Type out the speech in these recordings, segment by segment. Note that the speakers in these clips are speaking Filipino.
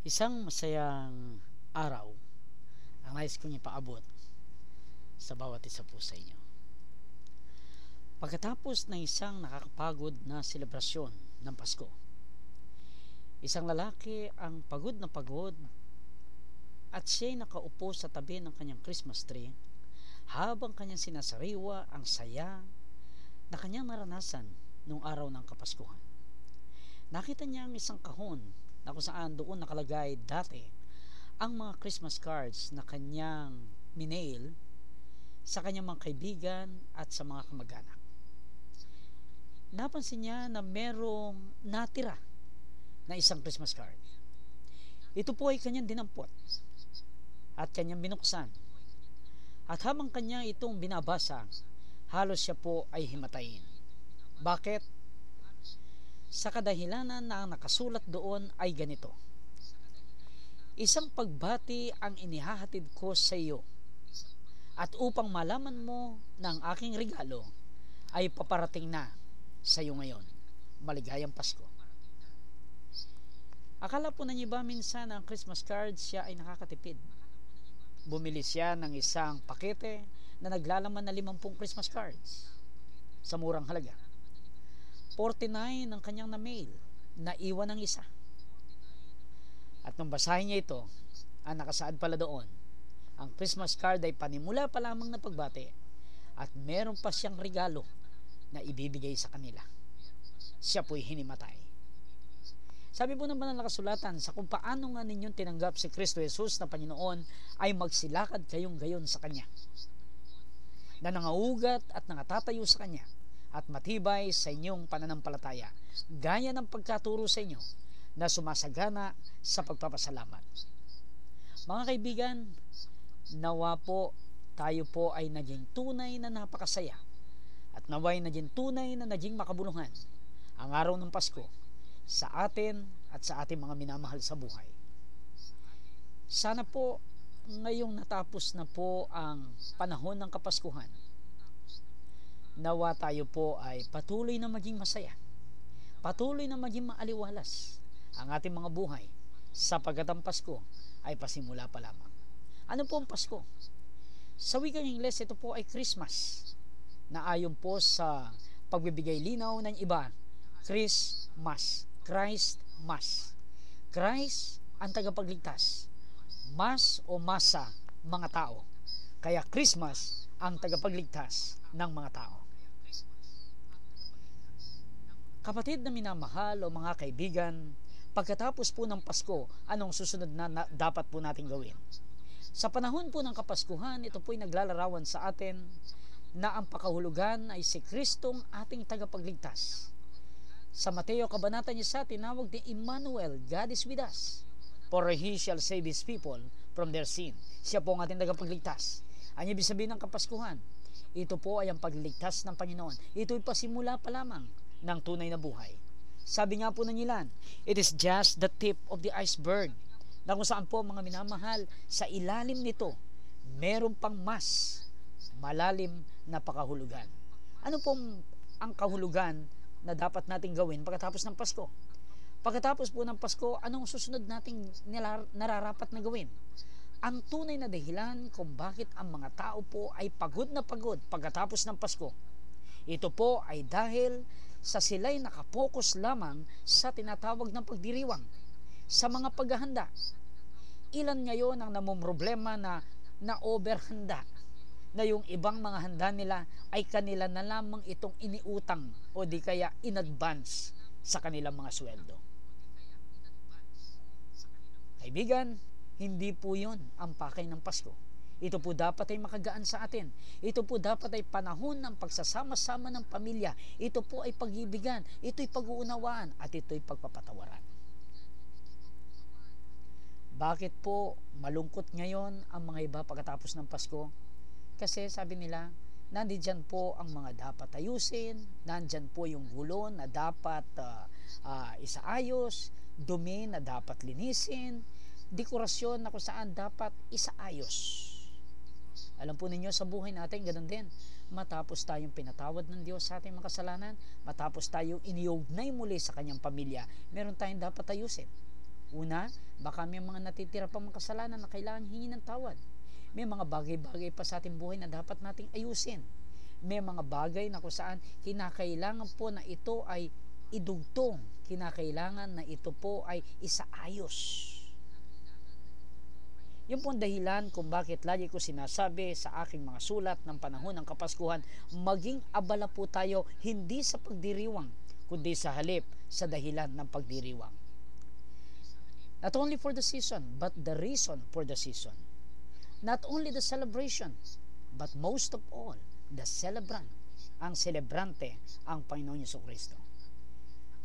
Isang masayang araw ang nais kong ipaabot sa bawat isa po sa inyo. Pagkatapos ng isang nakakapagod na selebrasyon ng Pasko, isang lalaki ang pagod na pagod at siya'y nakaupo sa tabi ng kanyang Christmas tree habang kanyang sinasariwa ang saya na kanyang naranasan noong araw ng Kapaskuhan. Nakita niya ang isang kahon na kung saan doon nakalagay dati ang mga Christmas cards na kanyang minail sa kanyang mga kaibigan at sa mga kamag-anak. Napansin niya na merong natira na isang Christmas card. Ito po ay kanyang dinampot at kanyang binuksan. At habang kanya itong binabasa, halos siya po ay himatayin. Bakit? Sa kadahilanan na ang nakasulat doon ay ganito. Isang pagbati ang inihahatid ko sa iyo at upang malaman mo na ang aking regalo ay paparating na sa iyo ngayon. Maligayang Pasko. Akala po na niyo ba minsan ang Christmas card siya ay nakakatipid? Bumili siya ng isang pakete na naglalaman na 50 Christmas cards sa murang halaga. 49 ang kanyang na-mail, naiwan ng isa. At nung basahin niya ito, ang nakasaad pala doon, ang Christmas card ay panimula pa lamang na pagbati at meron pa siyang regalo na ibibigay sa kanila. Siya po'y hinimatay. Sabi po ng banal na kasulatan, sa kung paano nga ninyong tinanggap si Kristo Jesus na Panginoon, ay magsilakad kayong gayon sa Kanya. Na nangaugat at nangatatayo sa Kanya at matibay sa inyong pananampalataya, gaya ng pagkaturo sa inyo na sumasagana sa pagpapasalamat. Mga kaibigan, nawa po tayo po ay naging tunay na napakasaya at naway naging tunay na naging makabuluhan ang araw ng Pasko sa atin at sa ating mga minamahal sa buhay. Sana po ngayong natapos na po ang panahon ng Kapaskuhan, nawa tayo po ay patuloy na maging masaya, patuloy na maging maaliwalas ang ating mga buhay sapagkat ang Pasko ay pasimula pa lamang. Ano po ang Pasko? Sa wikang Ingles, ito po ay Christmas na ayon po sa pagbibigay linaw ng iba, Christmas, Christ Mas. Christ ang tagapagligtas. Mas o masa mga tao. Kaya Christmas ang tagapagligtas ng mga tao. Kapatid na minamahal o mga kaibigan, pagkatapos po ng Pasko, anong susunod na, na dapat po natin gawin? Sa panahon po ng Kapaskuhan, ito po'y naglalarawan sa atin na ang pakahulugan ay si Kristong ating tagapagligtas. Sa Mateo Kabanata niya sa tinawag ni Emmanuel, God is with us. For He shall save His people from their sin. Siya po ang ating tagapagligtas. Ang ibig sabihin ng Kapaskuhan, ito po ay ang pagligtas ng Panginoon. Ito ay pasimula pa lamang ng tunay na buhay. Sabi nga po ng ilan, it is just the tip of the iceberg na kung saan po mga minamahal, sa ilalim nito, meron pang mas malalim na pakahulugan. Ano pong ang kahulugan na dapat nating gawin pagkatapos ng Pasko? Pagkatapos po ng Pasko, anong susunod nating nararapat na gawin? Ang tunay na dahilan kung bakit ang mga tao po ay pagod na pagod pagkatapos ng Pasko. Ito po ay dahil sa sila'y nakapokus lamang sa tinatawag ng pagdiriwang, sa mga paghahanda. Ilan ngayon ang namumroblema na na-overhanda na yung ibang mga handa nila ay kanila na lamang itong iniutang o di kaya in advance sa kanilang mga sweldo. Kaibigan, hindi po yon ang pakay ng Pasko. Ito po dapat ay makagaan sa atin. Ito po dapat ay panahon ng pagsasama-sama ng pamilya. Ito po ay pag-ibigan. Ito ay pag-uunawaan at ito ay pagpapatawaran. Bakit po malungkot ngayon ang mga iba pagkatapos ng Pasko? Kasi sabi nila, nandiyan po ang mga dapat ayusin, nandiyan po yung gulo na dapat uh, uh, isaayos, dumi na dapat linisin, dekorasyon na kung saan dapat isaayos. Alam po ninyo sa buhay natin, ganun din. Matapos tayong pinatawad ng Diyos sa ating mga kasalanan, matapos tayong iniugnay muli sa kanyang pamilya, meron tayong dapat ayusin. Una, baka may mga natitira pa mga kasalanan na kailangan hingin ng tawad. May mga bagay-bagay pa sa ating buhay na dapat nating ayusin. May mga bagay na kung saan kinakailangan po na ito ay idugtong. Kinakailangan na ito po ay isaayos. Yung pong dahilan kung bakit lagi ko sinasabi sa aking mga sulat ng panahon ng Kapaskuhan, maging abala po tayo hindi sa pagdiriwang, kundi sa halip sa dahilan ng pagdiriwang. Not only for the season, but the reason for the season. Not only the celebration, but most of all, the celebrant. Ang celebrante, ang Panginoon Yeso Kristo.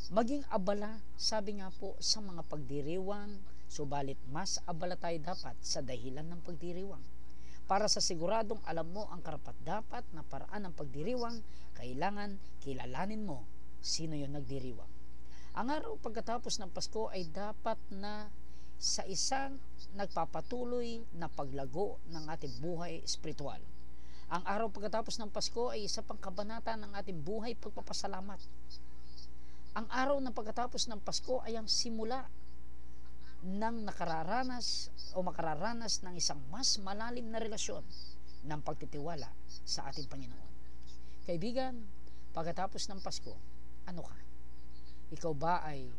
Maging abala, sabi nga po, sa mga pagdiriwang, Subalit mas abala tayo dapat sa dahilan ng pagdiriwang. Para sa siguradong alam mo ang karapat dapat na paraan ng pagdiriwang, kailangan kilalanin mo sino yung nagdiriwang. Ang araw pagkatapos ng Pasko ay dapat na sa isang nagpapatuloy na paglago ng ating buhay espiritual. Ang araw pagkatapos ng Pasko ay isa pang kabanata ng ating buhay pagpapasalamat. Ang araw ng pagkatapos ng Pasko ay ang simula ng nakararanas o makararanas ng isang mas malalim na relasyon ng pagtitiwala sa ating Panginoon. Kaibigan, pagkatapos ng Pasko, ano ka? Ikaw ba ay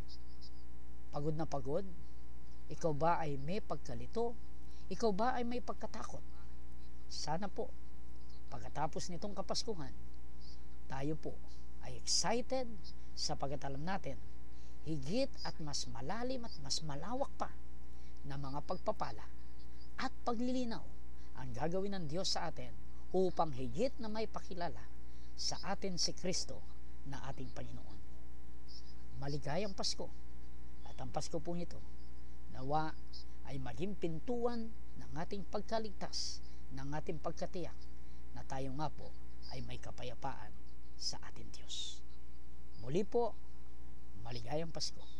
pagod na pagod? Ikaw ba ay may pagkalito? Ikaw ba ay may pagkatakot? Sana po, pagkatapos nitong Kapaskuhan, tayo po ay excited sa pagkatalam natin higit at mas malalim at mas malawak pa na mga pagpapala at paglilinaw ang gagawin ng Diyos sa atin upang higit na may pakilala sa atin si Kristo na ating Panginoon. Maligayang Pasko at ang Pasko po ito nawa ay maging pintuan ng ating pagkaligtas, ng ating pagkatiyak na tayo nga po ay may kapayapaan sa ating Diyos. Muli po, Maligayang Pasko.